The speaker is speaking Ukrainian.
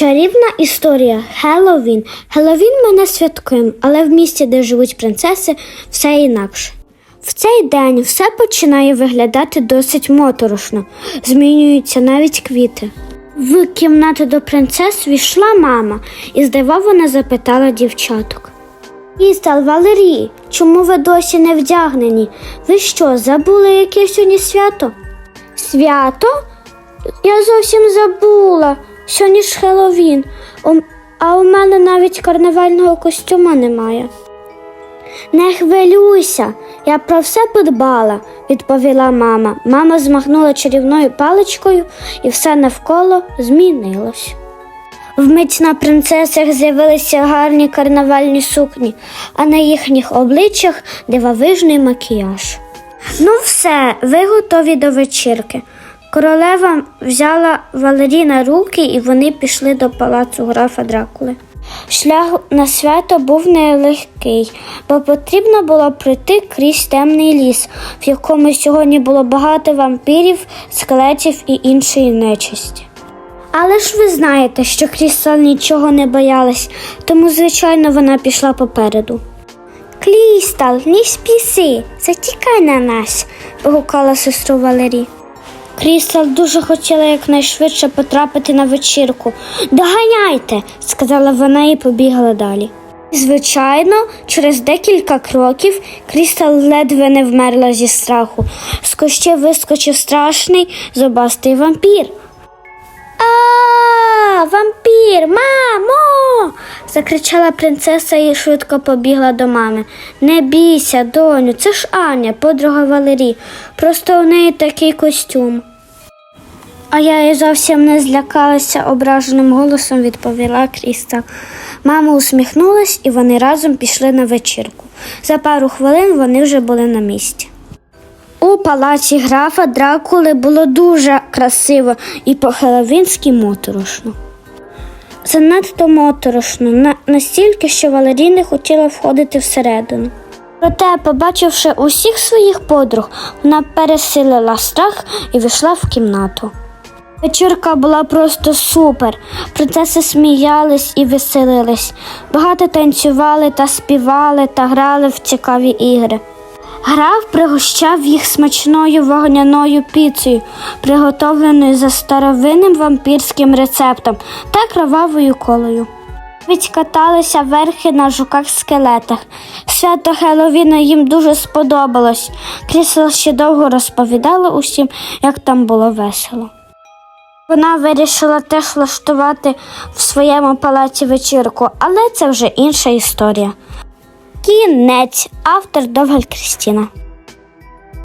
Чарівна історія Хеллоуін. Хеллоуін ми не святкуємо, але в місті, де живуть принцеси, все інакше. В цей день все починає виглядати досить моторошно, змінюються навіть квіти. В кімнату до принцес війшла мама і здивовано запитала дівчаток. Істал, Валерій, чому ви досі не вдягнені? Ви що, забули яке сьогодні свято? Свято? Я зовсім забула. Сьогодні ж Хеллоуін, а у мене навіть карнавального костюма немає. Не хвилюйся, я про все подбала, відповіла мама. Мама змахнула чарівною паличкою і все навколо змінилось. Вмить на принцесах з'явилися гарні карнавальні сукні, а на їхніх обличчях дивовижний макіяж. Ну, все, ви готові до вечірки. Королева взяла Валерій на руки, і вони пішли до палацу графа Дракули. Шлях на свято був нелегкий, бо потрібно було пройти крізь темний ліс, в якому сьогодні було багато вампірів, скелетів і іншої нечисті. Але ж ви знаєте, що Крістал нічого не боялась, тому, звичайно, вона пішла попереду. Крістал, не спіси, зачекай на нас, погукала сестру Валерій. Крістал дуже хотіла якнайшвидше потрапити на вечірку. Доганяйте, сказала вона і побігла далі. Звичайно, через декілька кроків Крістал ледве не вмерла зі страху. З кущів вискочив страшний зубастий вампір. А, вампір, мамо. закричала принцеса і швидко побігла до мами. Не бійся, доню, це ж Аня, подруга Валерій. Просто у неї такий костюм. А я і зовсім не злякалася, ображеним голосом відповіла Кріста. Мама усміхнулась, і вони разом пішли на вечірку. За пару хвилин вони вже були на місці. У палаці графа Дракули було дуже красиво і по-хеловінськи моторошно. Занадто моторошно, настільки, що Валерій не хотіла входити всередину. Проте, побачивши усіх своїх подруг, вона пересилила страх і вийшла в кімнату. Вечірка була просто супер. Принцеси сміялись і веселились. Багато танцювали та співали та грали в цікаві ігри. Граф пригощав їх смачною вогняною піцею, приготовленою за старовинним вампірським рецептом та кровавою колою. Навіть каталися верхи на жуках-скелетах. Свято Хеловіна їм дуже сподобалось. Крісел ще довго розповідала усім, як там було весело. Вона вирішила теж влаштувати в своєму палаці вечірку, але це вже інша історія. Кінець. Автор Довгаль Крістіна.